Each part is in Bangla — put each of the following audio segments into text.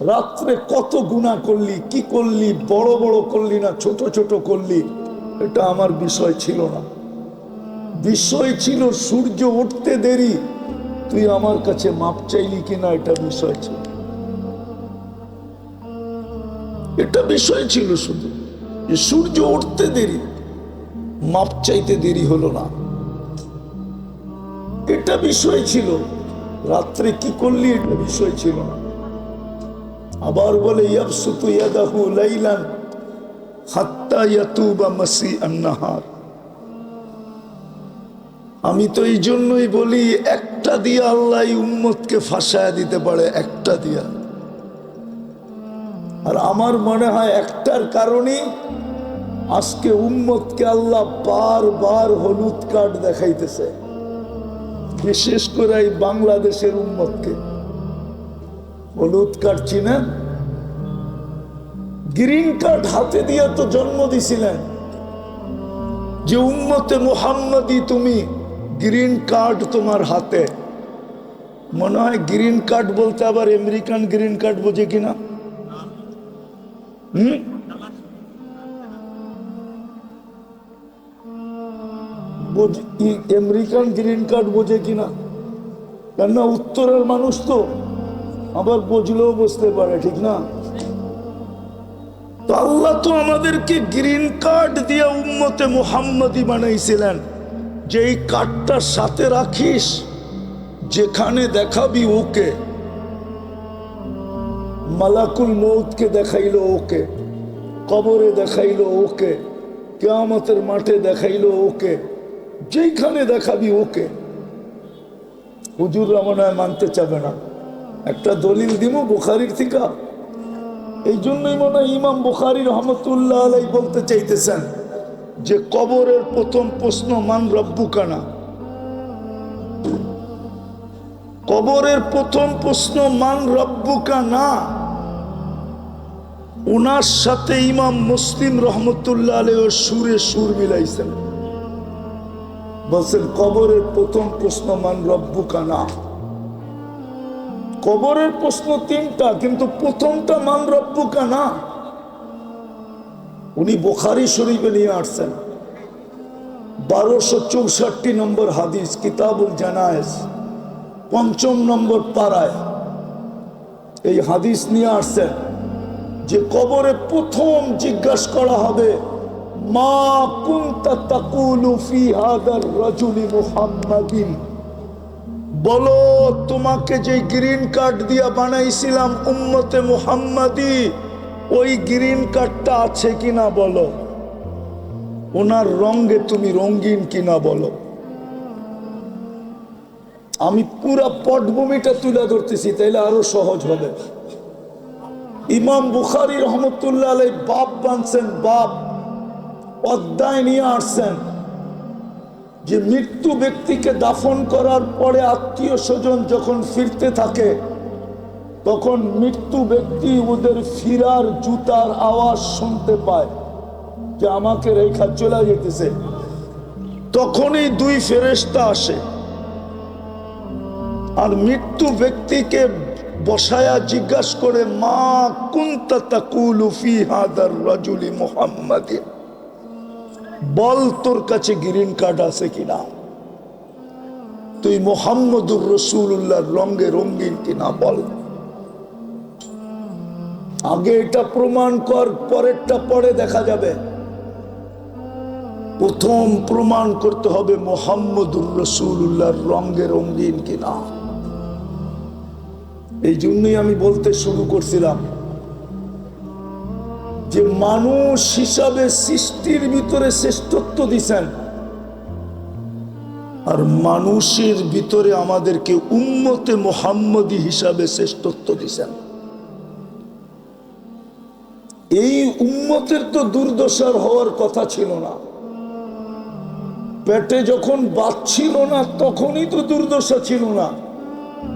রাত্রে কত গুণা করলি, কি করলি, বড় বড় করলি না, ছোট ছোট করলি, এটা আমার বিষয় ছিল না। বিষয় ছিল সূর্য উঠতে দেরি, তুই আমার কাছে মাপ চাইলি কিনা এটা বিষয় ছিল। এটা বিষয় ছিল শুধু, যে সূর্য উঠতে দেরি, মাপ চাইতে দেরি হলো না। এটা বিষয় ছিল, রাত্রে কি করলি এটা বিষয় ছিল না। আবার বলে হাত্তা মাসি আন্নাহার আমি তো এই জন্যই বলি, একটা দিয়া আল্লাহ উম্মতকে ফাঁসায় দিতে পারে, একটা দিয়া। আর আমার মনে হয় একটার কারণে আজকে উম্মতকে আল্লাহ বারবার হলুদ কার্ড দেখাইতেছে। বিশেষ করে এই বাংলাদেশের উম্মতকে। হলুদ কার্ড চিনেন? গ্রিন কার্ড হাতে দিয়ে তো জন্ম দিছিলেন। যে উম্মতে মোহাম্মদী তুমি, গ্রিন কার্ড তোমার হাতে। মনে হয় গ্রিন কার্ড বলতে আবার আমেরিকান গ্রিন কার্ড বোঝে কিনা? হুম? আমেরিকান গ্রিন কার্ড বোঝে কিনা? কেননা উত্তরের মানুষ তো, আবার বুঝলেও বুঝতে পারে, ঠিক না? তো আল্লাহ তো আমাদেরকে গ্রিন কার্ড দিয়ে উম্মতে মুহাম্মদি বানাইছিলেন। যে এই কার্ডটার সাথে রাখিস, যেখানে দেখাবি ওকে। মালাকুল মৌতকে দেখাইলো ওকে। কবরে দেখাইলো ওকে। কেয়ামতের মাঠে দেখাইলো ওকে। যেইখানে দেখাবি ওকে। হুজুর মনে হয় মানতে চাবে না। একটা দলিল দিব বুখারির থেকে? এই জন্যই মনে হয় ইমাম বুখারি রহমতুল্লাহ আলাই বলতে চাইতেছেন যে কবরের প্রথম প্রশ্ন, মান রব্বুকানা কবরের প্রথম প্রশ্ন, মান রব্বুকা না? ওনার সাথে ইমাম মুসলিম রহমতুল্লাহ আলাই ও সুরে সুর মিলাইছেন। বলছেন, কবরের প্রথম প্রশ্ন, মান রব্বুকা না? কবরের প্রশ্ন তিনটা, কিন্তু প্রথমটা মান রব্বুকা না? উনি বোখারি শরীফে নিয়ে আসছেন। বারোশো চৌষট্টি নম্বর হাদিস, কিতাবুল জানায়েস পঞ্চম নম্বর পাড়ায় এই হাদিস নিয়ে আসছেন যে কবরে প্রথম জিজ্ঞাসা করা হবে, মা কুনতা তাকুলু ফি হাদার রাজুলি মুহাম্মাদিন? বলো, তোমাকে যে গ্রিন কার্ড দিয়া বানাইছিলাম উম্মতে মুহাম্মাদি, ওই গ্রিন কার্ডটা আছে কিনা বলো? ওনার রঙে তুমি রঙিন কিনা বলো? আমি পুরা পটভূমিটা তুলে ধরতেছি, তাইলে আরও সহজ হবে। ইমাম বুখারি রহমতুল্লাহ বাপ বানছেন, বাপ অধ্যায় নিয়ে আসছেন। যে মৃত্যু ব্যক্তিকে দাফন করার পরে আত্মীয় স্বজন যখন ফিরতে থাকে, তখন মৃত্যু ব্যক্তি ওদের ফিরার জুতার আওয়াজ শুনতে পায় যে আমাকে রেখা চলে যেতেছে। তখনই দুই ফেরেস্তা আসে আর মৃত্যু ব্যক্তিকে বসায়া জিজ্ঞাসা করে, মা কুন্তা তাকুলু ফি হাদার রাজুলি মুহাম্মাদিন? বল তোর কাছে গ্রিন কার্ড আছে কিনা? তুই মোহাম্মদুর রসুল্লাহর রঙে রঙিন কিনা বল। আগে এটা প্রমাণ কর, পরেরটা পরে দেখা যাবে। প্রথম প্রমাণ করতে হবে মোহাম্মদুর রসুল্লাহর রঙে রঙিন কিনা। এই জন্যই আমি বলতে শুরু করছিলাম। যে মানুষ হিসাবে সৃষ্টির ভিতরে শ্রেষ্ঠত্ব দিছেন, আর মানুষের ভিতরে আমাদেরকে উম্মতে মোহাম্মদী হিসাবে শ্রেষ্ঠত্ব দিছেন। এই উম্মতের তো দুর্দশার হওয়ার কথা ছিল না। পেটে যখন বাচ্ছিল না, তখনই তো দুর্দশা ছিল না।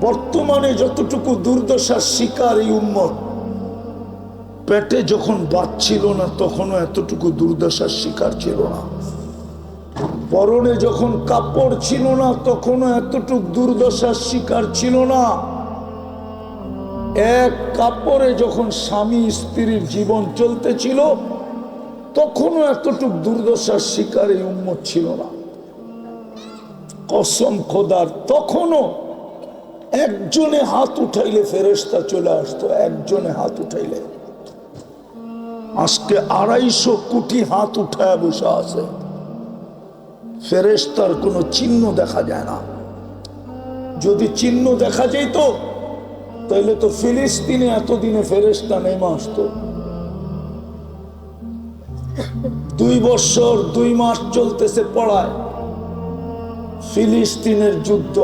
বর্তমানে যতটুকু দুর্দশার শিকার এই উম্মত পেটে যখন বাচ্ছিল না, তখনও এতটুকু দুর্দশার শিকার ছিল না। পরনে যখন কাপড় ছিল না, তখনও এতটুকু দুর্দশার শিকার ছিল না। এক কাপড়ে যখন স্বামী স্ত্রীর জীবন চলতেছিল, তখনও এতটুক দুর্দশার শিকার এই উম্মত ছিল না। কসম খোদার, তখনও একজনে হাত উঠাইলে ফেরেস্তা চলে আসতো, একজনে হাত উঠাইলে। আজকে আড়াইশো কোটি হাত উঠায় বসে আছে। ফেরেস্তার কোনো চিহ্ন দেখা যায় না। যদি চিহ্ন দেখা যেত, তাহলে তো ফিলিস্তিনে এতদিনে ফেরেস্তা নেমে আসতো। দুই বছর, দুই মাস চলতেছে পড়ায়। ফিলিস্তিনের যুদ্ধ।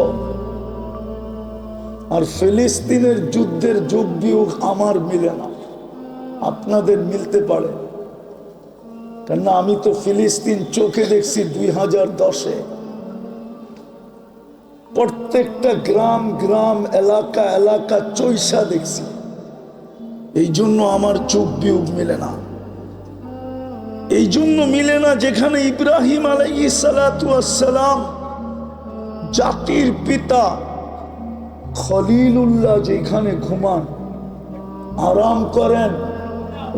আর ফিলিস্তিনের যুদ্ধের যোগ বিয়োগ আমার মিলে না। আপনাদের মিলতে পারে। কেননা আমি তো ফিলিস্তিন চোখে দেখছি দুই হাজার দশে। প্রত্যেকটা গ্রাম গ্রাম, এলাকা এলাকা চৈসা দেখছি। এই জন্য আমার চোখ বিয়োগ মিলে না। এই জন্য মিলে না যেখানে ইব্রাহিম আলাই সালাম জাতির পিতা খলিলুল্লাহ যেখানে ঘুমান, আরাম করেন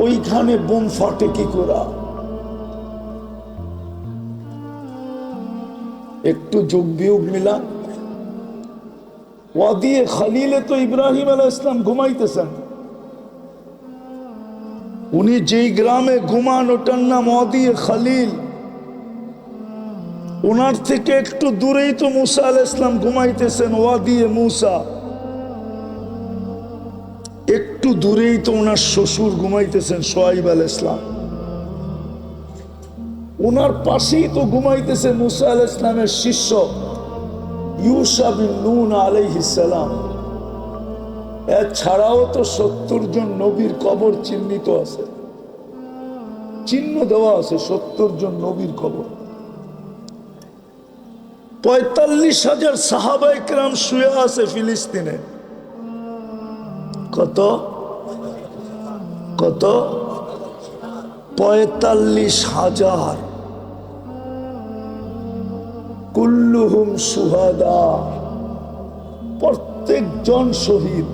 ওইখানে বোম ফাটে কি করা? একটু যোগ বিয়োগ মিলা ওয়াদিয়ে খালিলে তো ইব্রাহিম আলাহ ইসলাম ঘুমাইতেছেন। উনি যেই গ্রামে ঘুমান, ওটার নাম ওয়াদিয়ে খালিল। ওনার থেকে একটু দূরেই তো মুসা আল ইসলাম ঘুমাইতেছেন ওয়াদিয়ে মুসা। একটু দূরেই তো ওনার শ্বশুর ঘুমাইতেছেন, সোয়াইব আল ইসলাম। ওনার পাশেই তো ঘুমাইতেছে মুসা আল ইসলামের শিষ্য তো সত্তর জন নবীর কবর চিহ্নিত আছে। চিহ্ন দেওয়া আছে সত্তর জন নবীর কবর। পঁয়তাল্লিশ হাজার সাহাবা একরাম শুয়ে আছে ফিলিস্তিনে। কত? কত? পঁয়তাল্লিশ হাজার। কুল্লুহুম সুহাদা। প্রত্যেকজন শহীদ।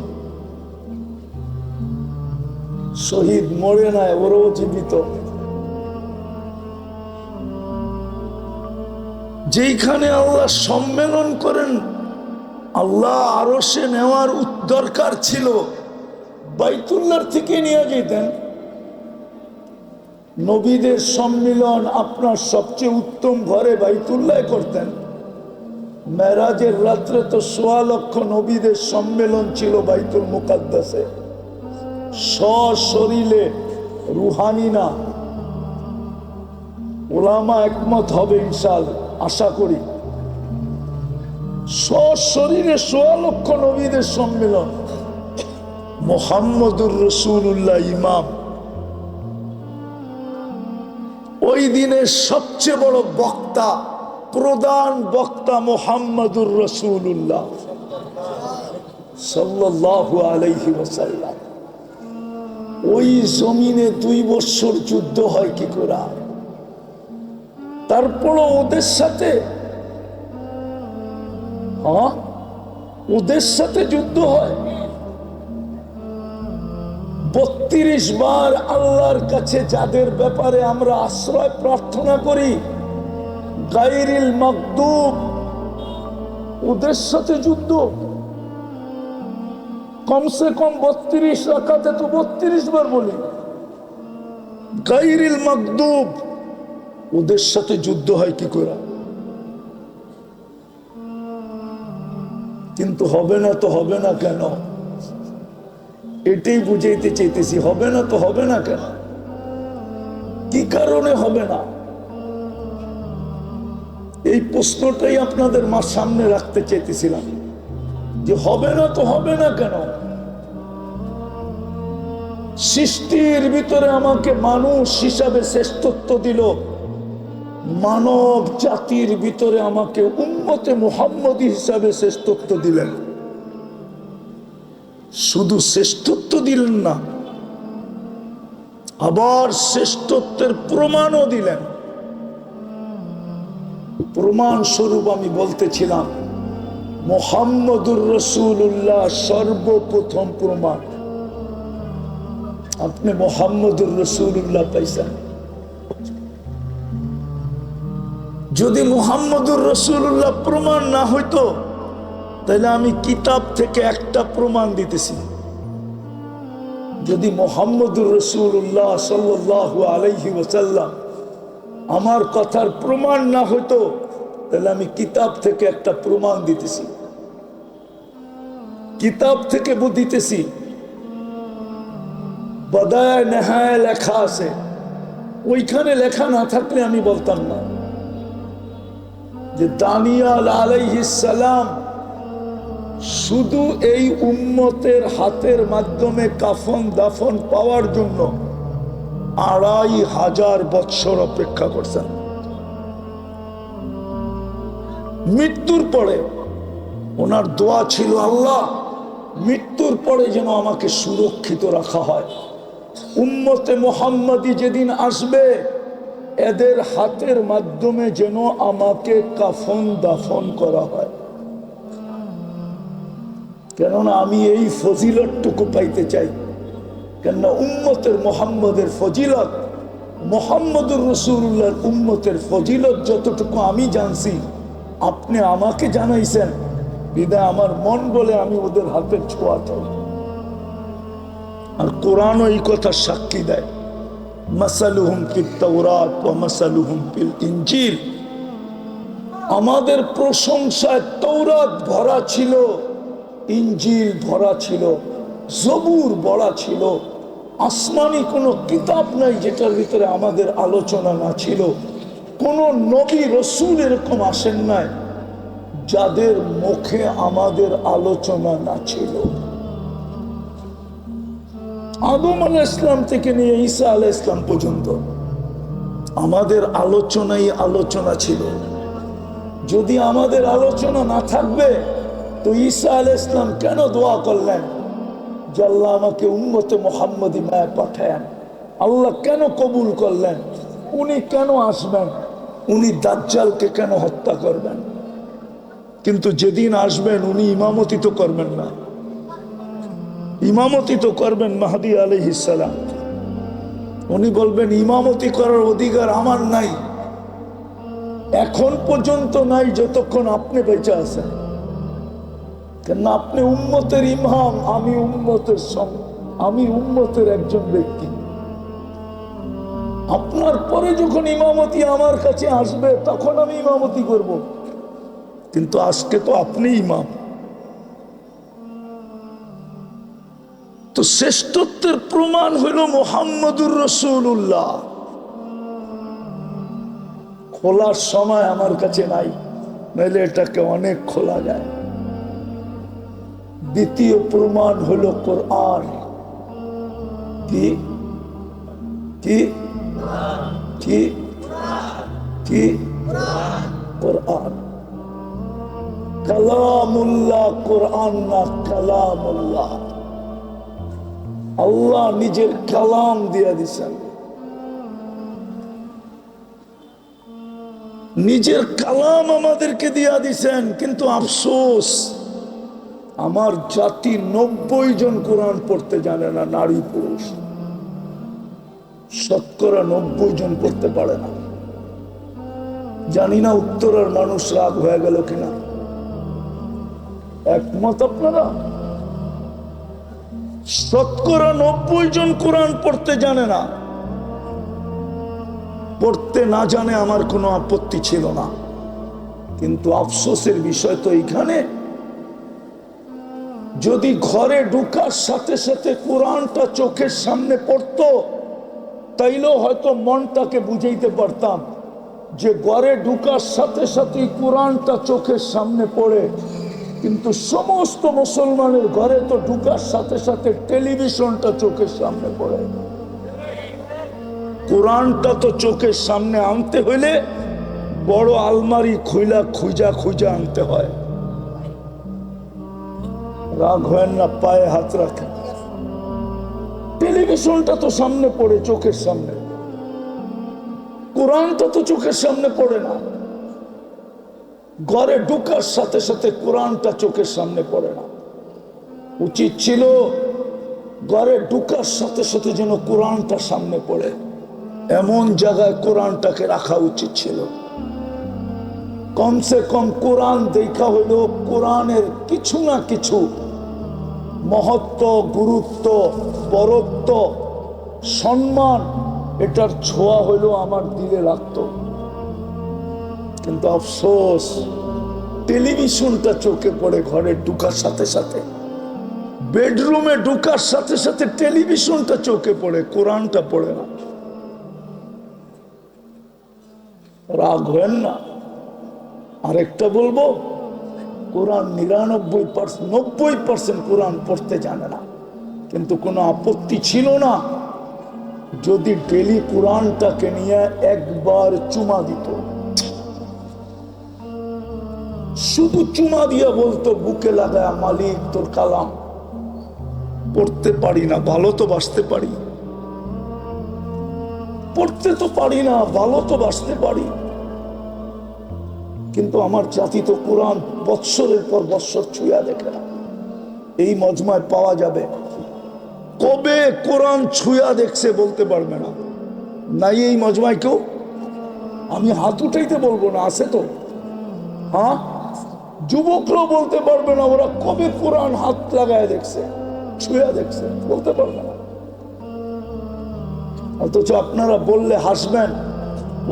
শহীদ মরে নাই, ওরও জীবিত। যেইখানে আল্লাহ সম্মেলন করেন, আল্লাহ আরও সে নেওয়ার দরকার ছিল। বাইতুল্লার থেকে নিয়ে যেতেন। নবীদের সম্মিলন আপনার সবচেয়ে উত্তম ঘরে বাইতুল্লায় করতেন। মেরাজের রাত্রে তো সোয়া লক্ষ নবীদের সম্মেলন ছিল বাইতুল মুকাদ্দাসে। সশরীরে রুহানি না। ওলামা একমত হবে ইনশাল, আশা করি। সশরীরে সোয়া লক্ষ নবীদের সম্মেলন। মোহাম্মদুর রসুল্লাহ ইমাম। ওই দিনের সবচেয়ে বড় বক্তা, প্রধান বক্তা মোহাম্মদুর রসুল্লাহ ওয়াসাল্লাম। ওই জমিনে দুই বছর যুদ্ধ হয় কি করে? তারপরও ওদের সাথে? হ্যাঁ? ওদের সাথে যুদ্ধ হয়? বত্রিশ বার আল্লাহর কাছে যাদের ব্যাপারে আমরা আশ্রয় প্রার্থনা করি গাইরিল মকদুব, ওদের সাথে যুদ্ধ। কমসে কম বত্রিশ রাখাতে তো বত্রিশ বার বলি। গাইরিল মকদুব, ওদের সাথে যুদ্ধ হয় কি করে? কিন্তু হবে না তো হবে না কেন? এটাই বুঝাইতে চাইতেছি, হবে না তো হবে না কেন? কি কারণে হবে না? এই প্রশ্নটাই আপনাদের মার সামনে রাখতে চাইতেছিলাম, যে হবে না তো হবে না কেন? সৃষ্টির ভিতরে আমাকে মানুষ হিসাবে শ্রেষ্ঠত্ব দিল, মানব জাতির ভিতরে আমাকে উন্মতে মোহাম্মদী হিসাবে শ্রেষ্ঠত্ব দিলেন। শুধু শ্রেষ্ঠত্ব দিলেন না, আবার শ্রেষ্ঠত্বের প্রমাণও দিলেন। প্রমাণ স্বরূপ আমি বলতেছিলাম, মোহাম্মদুর রসুল্লাহ সর্বপ্রথম প্রমাণ। আপনি মোহাম্মদুর রসুল্লাহ পাইছেন। যদি মোহাম্মদুর রসুল্লাহ প্রমাণ না হইতো তাহলে আমি কিতাব থেকে একটা প্রমাণ দিতেছি। যদি মোহাম্মদুর রসুল্লাহ সাল্লাহ আলাইহি ওসাল্লাম আমার কথার প্রমাণ না হইতো তাহলে আমি কিতাব থেকে একটা প্রমাণ দিতেছি। কিতাব থেকে দিতেছি বদায় নেহায় লেখা আছে, ওইখানে লেখা না থাকলে আমি বলতাম না। যে দানিয়াল আলাইহিসালাম শুধু এই উম্মতের হাতের মাধ্যমে কাফন দাফন পাওয়ার জন্য আড়াই হাজার বৎসর অপেক্ষা করছেন। মৃত্যুর পরে ওনার দোয়া ছিল, আল্লাহ, মৃত্যুর পরে যেন আমাকে সুরক্ষিত রাখা হয়। উম্মতে মোহাম্মদী যেদিন আসবে, এদের হাতের মাধ্যমে যেন আমাকে কাফন দাফন করা হয়। কেননা আমি এই ফজিলতটুকু পাইতে চাই। কেননা উম্মতের মোহাম্মদের ফজিলত, মোহাম্মদুর রসুল্লাহর উম্মতের ফজিলত যতটুকু আমি জানছি, আপনি আমাকে জানাইছেন, বিদায় আমার মন বলে আমি ওদের হাতের ছোঁয়া চাই। আর কোরআন এই কথা সাক্ষী দেয়, মাসালুহুম ফিল তাওরাত ওয়া মাসালুহুম আমাদের প্রশংসায় তৌরাত ভরা ছিল। ইঞ্জিল ভরা ছিল, জবুর বড়া ছিল, আসমানি কোনো কিতাব নাই যেটার ভিতরে আমাদের আলোচনা না ছিল। কোন নবী রসুল এরকম আসেন নাই যাদের মুখে আমাদের আলোচনা না ছিল। আদম আল ইসলাম থেকে নিয়ে ঈসা আল ইসলাম পর্যন্ত আমাদের আলোচনাই আলোচনা ছিল। যদি আমাদের আলোচনা না থাকবে তো ঈসা আল ইসলাম কেন দোয়া করলেন? যে আল্লাহ আমাকে উন্মতে মোহাম্মদী মায় পাঠায়েন। আল্লাহ কেন কবুল করলেন? উনি কেন আসবেন? উনি দাজ্জালকে কেন হত্যা করবেন? কিন্তু যেদিন আসবেন উনি ইমামতি তো করবেন না। ইমামতি তো করবেন মাহাদি আলহিসাম উনি বলবেন, ইমামতি করার অধিকার আমার নাই। এখন পর্যন্ত নাই, যতক্ষণ আপনি বেঁচে আছেন। কেন আপনি উম্মতের ইমাম, আমি উম্মতের আমি উম্মতের একজন ব্যক্তি। আপনার পরে যখন ইমামতি আমার কাছে আসবে, তখন আমি ইমামতি করব। কিন্তু আজকে তো আপনি ইমাম। তো শ্রেষ্ঠত্বের প্রমাণ হইল মোহাম্মদুর রসুল্লাহ খোলার সময় আমার কাছে নাই, নইলে এটাকে অনেক খোলা যায়। দ্বিতীয় প্রমাণ হলো কোরআন। কি? কি? কি? কি? কোরআন। কালামুল্লাহ কোরআন না কালামুল্লাহ। আল্লাহ নিজের কালাম দিয়া দিছেন। নিজের কালাম আমাদেরকে দিয়া দিছেন, কিন্তু আফসোস। আমার জাতি নব্বই জন কোরআন পড়তে জানে না, নারী পুরুষ। শতকরা নব্বই জন পড়তে পারে না। জানি না উত্তরের মানুষ রাগ হয়ে গেল কিনা। একমত আপনারা? শতকরা নব্বই জন কোরআন পড়তে জানে না। পড়তে না জানে আমার কোনো আপত্তি ছিল না। কিন্তু আফসোসের বিষয় তো এইখানে। যদি ঘরে ঢুকার সাথে সাথে কোরআনটা চোখের সামনে পড়তো, তাইলেও হয়তো মনটাকে বুঝাইতে পারতাম যে ঘরে ঢুকার সাথে সাথে কোরআনটা চোখের সামনে পড়ে। কিন্তু সমস্ত মুসলমানের ঘরে তো ঢুকার সাথে সাথে টেলিভিশনটা চোখের সামনে পড়ে। কোরআনটা তো চোখের সামনে আনতে হইলে বড় আলমারি খুইলা খুঁজা খুঁজা আনতে হয়। রাগ হয় না পায়ে হাত রাখেন টেলিভিশনটা তো সামনে পড়ে চোখের সামনে। কোরআনটা তো চোখের সামনে পড়ে না। ঘরে ঢুকার সাথে সাথে কোরআনটা চোখের সামনে পড়ে না। উচিত ছিল ঘরে ঢুকার সাথে সাথে যেন কোরআনটা সামনে পড়ে। এমন জায়গায় কোরআনটাকে রাখা উচিত ছিল। কমসে কম কোরআন দেখা হইল কোরআনের কিছু না কিছু মহত্ব, গুরুত্ব, বরত্ব, সম্মান, এটার ছোঁয়া হইল আমার দিলে লাগতো। কিন্তু আফসোস, টেলিভিশনটা চোখে পড়ে, ঘরে ঢুকার সাথে সাথে, বেডরুমে ঢুকার সাথে সাথে টেলিভিশনটা চোখে পড়ে, কোরআনটা পড়ে না। রাগ হেন না। আরেকটা বলব কোরআন নিরানব্বই পার্সেন্ট, নব্বই পার্সেন্ট কোরআন পড়তে জানে না। কিন্তু কোনো আপত্তি ছিল না। যদি ডেলি কোরআনটাকে নিয়ে একবার চুমা দিত। শুধু চুমা দিয়া বলতো, বুকে লাগায় মালিক তোর কালাম। পড়তে পারি না, ভালো তো বাসতে পারি। পড়তে তো পারি না, ভালো তো বাসতে পারি। কিন্তু আমার জাতি তো কোরআন বৎসরের পর বৎসর ছুঁয়া দেখে না। এই মজমায় পাওয়া যাবে। কবে কোরআন ছুঁয়া দেখছে বলতে পারবে না। নাই এই মজমায় কেউ? আমি হাত উঠাইতে বলব না, আছে তো। হ্যাঁ? যুবকরাও বলতে পারবে না, ওরা কবে কোরআন হাত লাগায় দেখছে, ছুঁয়া দেখছে, বলতে পারবে না। অথচ আপনারা বললে হাসবেন,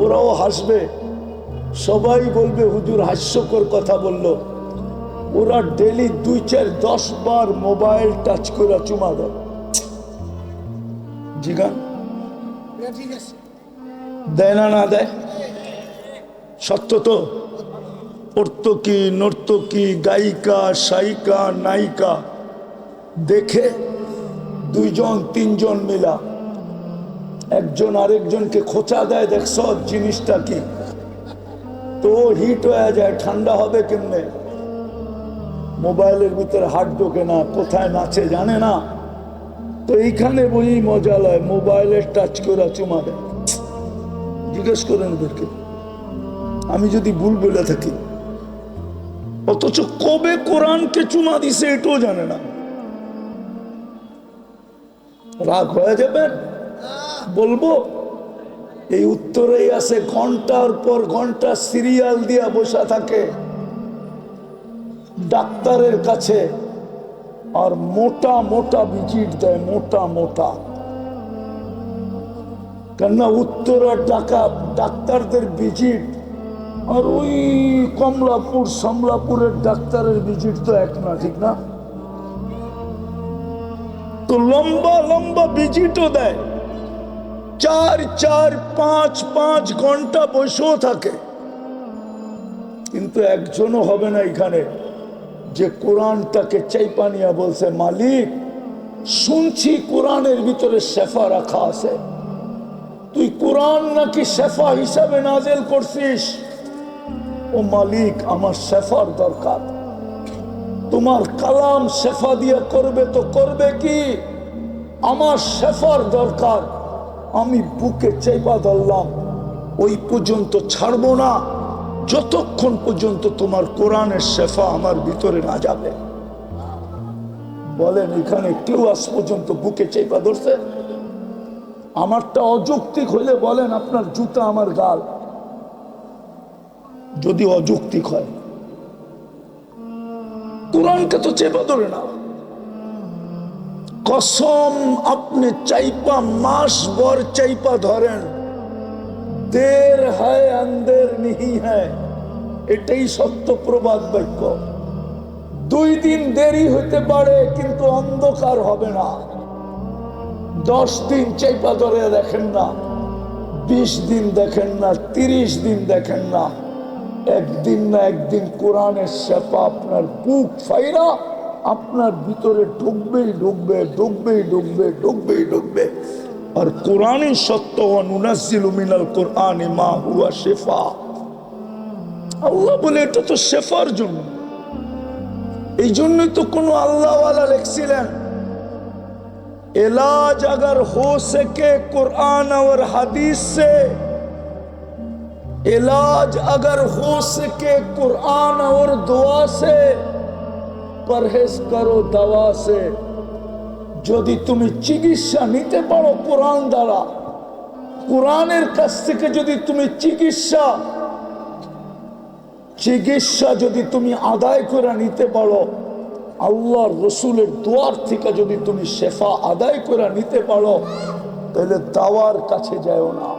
ওরাও হাসবে। সবাই বলবে, হুজুর হাস্যকর কথা বলল। ওরা ডেলি দুই চার দশ বার মোবাইল টাচ করে চুমা দেয়। দেয় না না দেয়? সত্য তো? নর্তকী নর্তকী, গায়িকা, সায়িকা, নায়িকা। দেখে দুইজন, তিনজন মিলা। একজন আরেকজনকে খোঁচা দেয়, দেখছ জিনিসটা কি? তো হিট হয়ে যায়, ঠান্ডা হবে কেমনে? মোবাইলের ভিতরে হাট ঢোকে না, কোথায় নাচে জানে না। তো এইখানে বই মজা লয়, মোবাইলের টাচ করে চুমা দেয়। জিজ্ঞেস করেন ওদেরকে আমি যদি ভুল বলে থাকি, অথচ কবে কোরআনকে চুমা দিছে এটাও জানে না। রাগ হয়ে যাবেন বলব? এই উত্তরেই আছে ঘণ্টার পর ঘণ্টা সিরিয়াল দিয়া বসা থাকে। ডাক্তারের কাছে আর মোটা মোটা ভিজিট দেয়, মোটা মোটা। কেননা উত্তরের টাকা ডাক্তারদের ভিজিট। আর ওই কমলাপুর, সমলাপুরের ডাক্তারের ভিজিট তো এক না, ঠিক না? তো লম্বা লম্বা ভিজিটও দেয়। চার চার, পাঁচ পাঁচ ঘণ্টা বসেও থাকে। কিন্তু একজনও হবে না এখানে যে কোরআনটাকে চাইপানিয়া বলছে, মালিক, শুনছি কোরআনের ভিতরে শেফা রাখা আছে। তুই কোরআন নাকি শেফা হিসাবে নাজেল করছিস? ও মালিক, আমার শেফার দরকার। তোমার কালাম শেফা দিয়ে করবে তো করবে কি? আমার শেফার দরকার। আমি বুকে চেপা ধরলাম ওই পর্যন্ত ছাড়বো না, যতক্ষণ পর্যন্ত তোমার কোরআনের শেফা আমার ভিতরে না যাবে। বলেন, এখানে কেউ আজ পর্যন্ত বুকে চেপা ধরছে? আমারটা অযৌক্তিক হলে বলেন, আপনার জুতা আমার গাল। যদি অযৌক্তিক হয়, কোরআনকে তো চেপা ধরে না কসম, আপনি চাইপা মাস বর চাইপা ধরেন। দের হয়, আন্দের নিহি হ্যায় এটাই সত্য প্রবাদ বাক্য। দুই দিন দেরি হতে পারে, কিন্তু অন্ধকার হবে না। দশ দিন চাইপা ধরে দেখেন না। বিশ দিন দেখেন না, তিরিশ দিন দেখেন না। একদিন না একদিন কোরআনের সেপা আপনার বুক ফাইরা আপনার ভিতরে ঢুকবেই ঢুকবে ঢুকবেই ঢুকবে ঢুকবেই ঢুকবে আর কোরআনই সত্য নুনাজিল মিনাল কোরআন মা হুয়া শেফা আল্লাহ বলে এটা তো শেফার জন্য এই জন্যই তো কোনো আল্লাহওয়ালা লিখছিলেন इलाज अगर हो सके कुरान और हदीस से इलाज अगर हो सके कुरान और दुआ से পরহেজ করো দাওয়া সে যদি তুমি চিকিৎসা নিতে পারো কোরআন দ্বারা, কোরআনের কাছ থেকে যদি তুমি চিকিৎসা চিকিৎসা যদি তুমি আদায় করে নিতে পারো, আল্লাহর রসুলের দোয়ার থেকে যদি তুমি শেফা আদায় করে নিতে পারো, তাহলে দাওয়ার কাছে যাও না।